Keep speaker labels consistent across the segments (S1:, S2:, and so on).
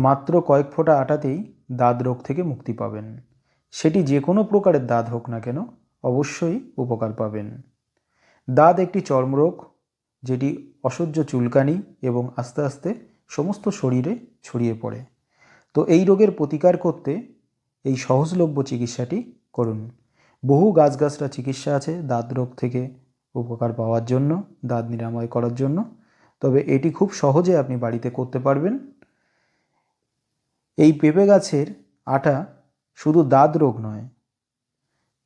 S1: মাত্র কয়েক ফোঁটা আটাতেই দাঁত রোগ থেকে মুক্তি পাবেন। সেটি যে কোনো প্রকারের দাঁত হোক না কেন অবশ্যই উপকার পাবেন। দাঁত একটি চর্মরোগ, যেটি অসহ্য চুলকানি এবং আস্তে আস্তে সমস্ত শরীরে ছড়িয়ে পড়ে। তো এই রোগের প্রতিকার করতে এই সহজলভ্য চিকিৎসাটি করুন। বহু গাছগাছরা চিকিৎসা আছে দাঁত রোগ থেকে উপকার পাওয়ার জন্য, দাঁত নিরাময় করার জন্য। তবে এটি খুব সহজে আপনি বাড়িতে করতে পারবেন। এই পেঁপে গাছের আটা শুধু দাঁত রোগ নয়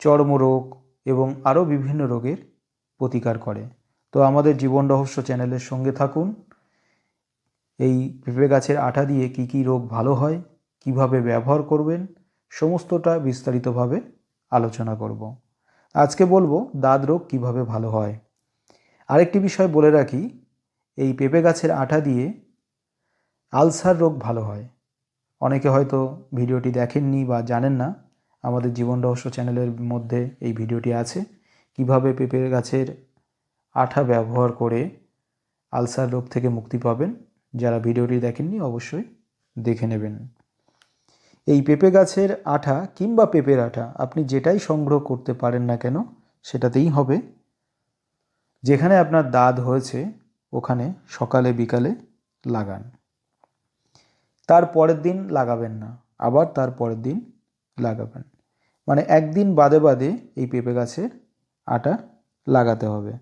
S1: চর্মরোগ এবং আরও বিভিন্ন রোগের প্রতিকার করে। তো আমাদের জীবন রহস্য চ্যানেলের সঙ্গে থাকুন। এই পেঁপে গাছের আটা দিয়ে কি কি রোগ ভালো হয়, কীভাবে ব্যবহার করবেন, সমস্তটা বিস্তারিতভাবে আলোচনা করব। আজকে বলব দাঁত রোগ কীভাবে ভালো হয়। আরেকটি বিষয় বলে রাখি, এই পেঁপে গাছের আটা দিয়ে আলসার রোগ ভালো হয়। অনেকে হয়তো ভিডিওটি দেখেননি বা জানেন না, আমাদের জীবন রহস্য চ্যানেলের মধ্যে এই ভিডিওটি আছে। কীভাবে পেঁপে গাছের আঠা ব্যবহার করে আলসার রোগ থেকে মুক্তি পাবেন, যারা ভিডিওটি দেখেননি অবশ্যই দেখে নেবেন। এই পেঁপে গাছের আঠা কিংবা পেঁপের আঠা আপনি যেটাই সংগ্রহ করতে পারেন না কেন, সেটাতেই হবে। যেখানে আপনার দাঁত হয়েছে, ওখানে সকালে, বিকালে লাগান। তার পরের দিন লাগাবেন না, আবার তার পরের দিন লাগাবেন। মানে একদিন বাদে বাদে এই পেঁপে গাছের আটা লাগাতে হবে।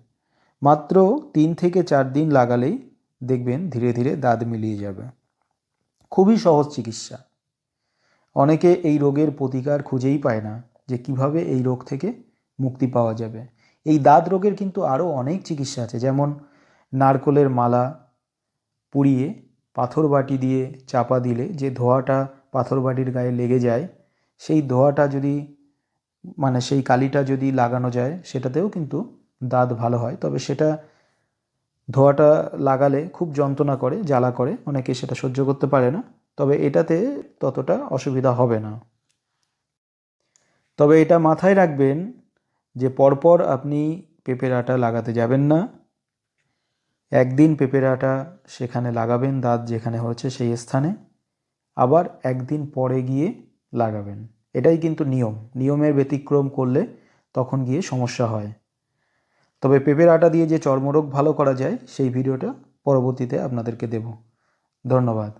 S1: মাত্র তিন থেকে চার দিন লাগালেই দেখবেন ধীরে ধীরে দাঁত মিলিয়ে যাবে। খুবই সহজ চিকিৎসা। অনেকে এই রোগের প্রতিকার খুঁজেই পায় না যে কীভাবে এই রোগ থেকে মুক্তি পাওয়া যাবে। এই দাঁত রোগের কিন্তু আরও অনেক চিকিৎসা আছে, যেমন নারকোলের মালা পুড়িয়ে পাথর বাটি দিয়ে চাপা দিলে যে ধোঁয়াটা পাথর বাটির গায়ে লেগে যায়, সেই ধোঁয়াটা যদি মানে সেই কালিটা যদি লাগানো যায়, সেটাতেও কিন্তু দাঁত ভালো হয়। তবে সেটা ধোঁয়াটা লাগালে খুব যন্ত্রণা করে, জ্বালা করে, অনেকে সেটা সহ্য করতে পারে না। তবে এটাতে ততটা অসুবিধা হবে না। তবে এটা মাথায় রাখবেন যে পরপর আপনি পেঁপের আটা লাগাতে যাবেন না। একদিন পেঁপের আটা সেখানে লাগাবেন দাঁত যেখানে হয়েছে সেই স্থানে, আবার একদিন পরে গিয়ে লাগাবেন। এটাই কিন্তু নিয়ম। নিয়মের ব্যতিক্রম করলে তখন গিয়ে সমস্যা হয়। তবে পেঁপের আটা দিয়ে যে চর্মরোগ ভালো করা যায়, সেই ভিডিওটা পরবর্তীতে আপনাদেরকে দেব। ধন্যবাদ।